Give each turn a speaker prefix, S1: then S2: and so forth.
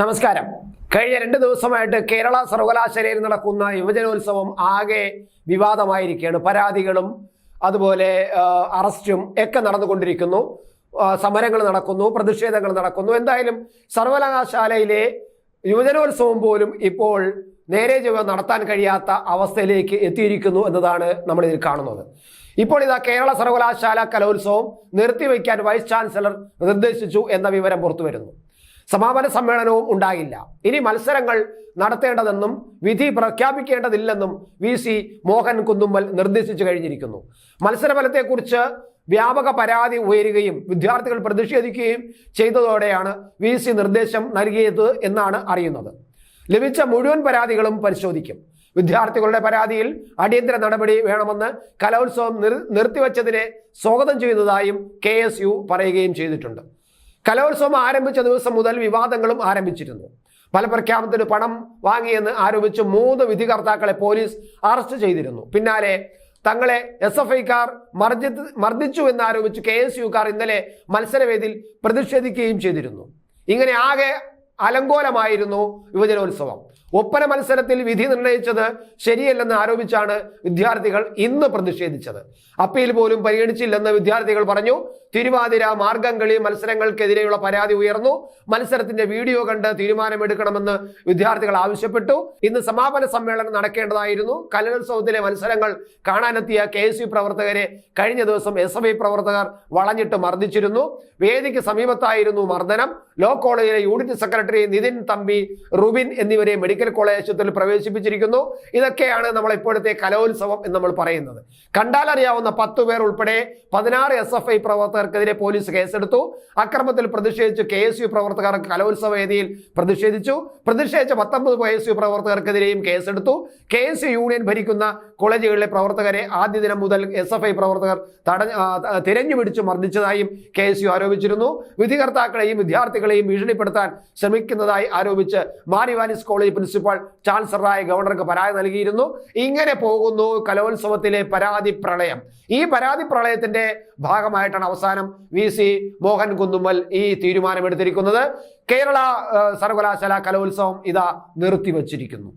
S1: നമസ്കാരം. കഴിഞ്ഞ രണ്ട് ദിവസമായിട്ട് കേരള സർവകലാശാലയിൽ നടക്കുന്ന യുവജനോത്സവം ആകെ വിവാദമായിരിക്കുകയാണ്. പരാതികളും അതുപോലെ അറസ്റ്റും ഒക്കെ നടന്നുകൊണ്ടിരിക്കുന്നു. സമരങ്ങൾ നടക്കുന്നു പ്രതിഷേധങ്ങൾ നടക്കുന്നു. എന്തായാലും സർവകലാശാലയിലെ യുവജനോത്സവം പോലും ഇപ്പോൾ നേരെ ചൊവ്വ നടത്താൻ കഴിയാത്ത അവസ്ഥയിലേക്ക് എത്തിയിരിക്കുന്നു എന്നതാണ് നമ്മൾ ഇതിൽ കാണുന്നത്. ഇപ്പോൾ ഇതാ കേരള സർവകലാശാല കലോത്സവം നിർത്തിവെക്കാൻ വൈസ് ചാൻസലർ നിർദ്ദേശിച്ചു എന്ന വിവരം പുറത്തു വരുന്നു സമാപന സമ്മേളനവും ഉണ്ടായില്ല. ഇനി മത്സരങ്ങൾ നടത്തേണ്ടതെന്നും വിധി പ്രഖ്യാപിക്കേണ്ടതില്ലെന്നും വി സി മോഹൻ കുന്നുമ്മൽ നിർദ്ദേശിച്ചു കഴിഞ്ഞിരിക്കുന്നു. മത്സരഫലത്തെക്കുറിച്ച് വ്യാപക പരാതി ഉയരുകയും വിദ്യാർത്ഥികൾ പ്രതിഷേധിക്കുകയും ചെയ്തതോടെയാണ് വി സി നിർദ്ദേശം നൽകിയത് എന്നാണ് അറിയുന്നത്. ലഭിച്ച മുഴുവൻ പരാതികളും പരിശോധിക്കും. വിദ്യാർത്ഥികളുടെ പരാതിയിൽ അടിയന്തര നടപടി വേണമെന്ന് കലോത്സവം നിർ നിർത്തിവച്ചതിനെ സ്വാഗതം ചെയ്യുന്നതായും കെ പറയുകയും ചെയ്തിട്ടുണ്ട്. കലോത്സവം ആരംഭിച്ച ദിവസം മുതൽ വിവാദങ്ങളും ആരംഭിച്ചിരുന്നു. പല ഫലപ്രഖ്യാപനത്തിന് പണം വാങ്ങിയെന്ന് ആരോപിച്ച് മൂന്ന് വിധികർത്താക്കളെ പോലീസ് അറസ്റ്റ് ചെയ്തിരുന്നു. പിന്നാലെ തങ്ങളെ എസ് എഫ് ഐക്കാർ മർദ്ദിത് മർദ്ദിച്ചു എന്നാരോപിച്ച് കെ എസ് യുക്കാർ ഇന്നലെ മത്സരവേദിയിൽ പ്രതിഷേധിക്കുകയും ചെയ്തിരുന്നു. ഇങ്ങനെ ആകെ അലങ്കോലമായിരുന്നു യുവജനോത്സവം. ഒപ്പന മത്സരത്തിൽ വിധി നിർണയിച്ചത് ശരിയല്ലെന്ന് ആരോപിച്ചാണ് വിദ്യാർത്ഥികൾ ഇന്ന് പ്രതിഷേധിച്ചത്. അപ്പീൽ പോലും പരിഗണിച്ചില്ലെന്ന് വിദ്യാർത്ഥികൾ പറഞ്ഞു. തിരുവാതിര മാർഗംകളി മത്സരങ്ങൾക്കെതിരെയുള്ള പരാതി ഉയർന്നു. മത്സരത്തിന്റെ വീഡിയോ കണ്ട് തീരുമാനമെടുക്കണമെന്ന് വിദ്യാർത്ഥികൾ ആവശ്യപ്പെട്ടു. ഇന്ന് സമാപന സമ്മേളനം നടക്കേണ്ടതായിരുന്നു. കലോത്സവത്തിലെ മത്സരങ്ങൾ കാണാനെത്തിയ കെ എസ് യു പ്രവർത്തകരെ കഴിഞ്ഞ ദിവസം എസ് എഫ് ഐ പ്രവർത്തകർ വളഞ്ഞിട്ട് മർദ്ദിച്ചിരുന്നു. വേദിക്ക് സമീപത്തായിരുന്നു മർദ്ദനം. ലോ കോളേജിലെ യൂണിറ്റ് സെക്രട്ടറി നിതിൻ തമ്പി റുബിൻ എന്നിവരെ മെഡിക്കൽ കോളേജ് ആശുപത്രിയിൽ പ്രവേശിപ്പിച്ചിരിക്കുന്നു. ഇതൊക്കെയാണ് നമ്മൾ ഇപ്പോഴത്തെ കലോത്സവം എന്ന് നമ്മൾ പറയുന്നത്. കണ്ടാലറിയാവുന്ന പത്ത് പേർ ഉൾപ്പെടെ പതിനാറ് എസ് എഫ് ഐ പ്രവർത്തകർക്കെതിരെ പോലീസ് കേസെടുത്തു. അക്രമത്തിൽ പ്രതിഷേധിച്ച് കെ എസ് യു പ്രവർത്തകർ കലോത്സവ വേദിയിൽ പ്രതിഷേധിച്ചു. പ്രതിഷേധിച്ച പത്തൊമ്പത് കെ എസ് യു പ്രവർത്തകർക്കെതിരെയും കേസെടുത്തു. കെ എസ് യു യൂണിയൻ ഭരിക്കുന്ന കോളേജുകളിലെ പ്രവർത്തകരെ ആദ്യ ദിനം മുതൽ എസ് എഫ് ഐ പ്രവർത്തകർ തട ആ, ആ, തിരഞ്ഞു പിടിച്ചു മർദ്ദിച്ചതായും കെ എസ് യു ആരോപിച്ചിരുന്നു. വിധികർത്താക്കളെയും വിദ്യാർത്ഥികളെയും ഭീഷണിപ്പെടുത്താൻ ശ്രമിക്കുന്നതായി ആരോപിച്ച് മാരിവാനിസ് കോളേജ് പ്രിൻസിപ്പാൾ ചാൻസലറായ ഗവർണർക്ക് പരാതി നൽകിയിരുന്നു. ഇങ്ങനെ പോകുന്നു കലോത്സവത്തിലെ പരാതി പ്രളയം. ഈ പരാതി പ്രളയത്തിന്റെ ഭാഗമായിട്ടാണ് അവസാനം വി സി മോഹൻ കുന്നുമ്മൽ ഈ തീരുമാനമെടുത്തിരിക്കുന്നത്. കേരള സർവകലാശാല കലോത്സവം ഇതാ നിർത്തിവച്ചിരിക്കുന്നു.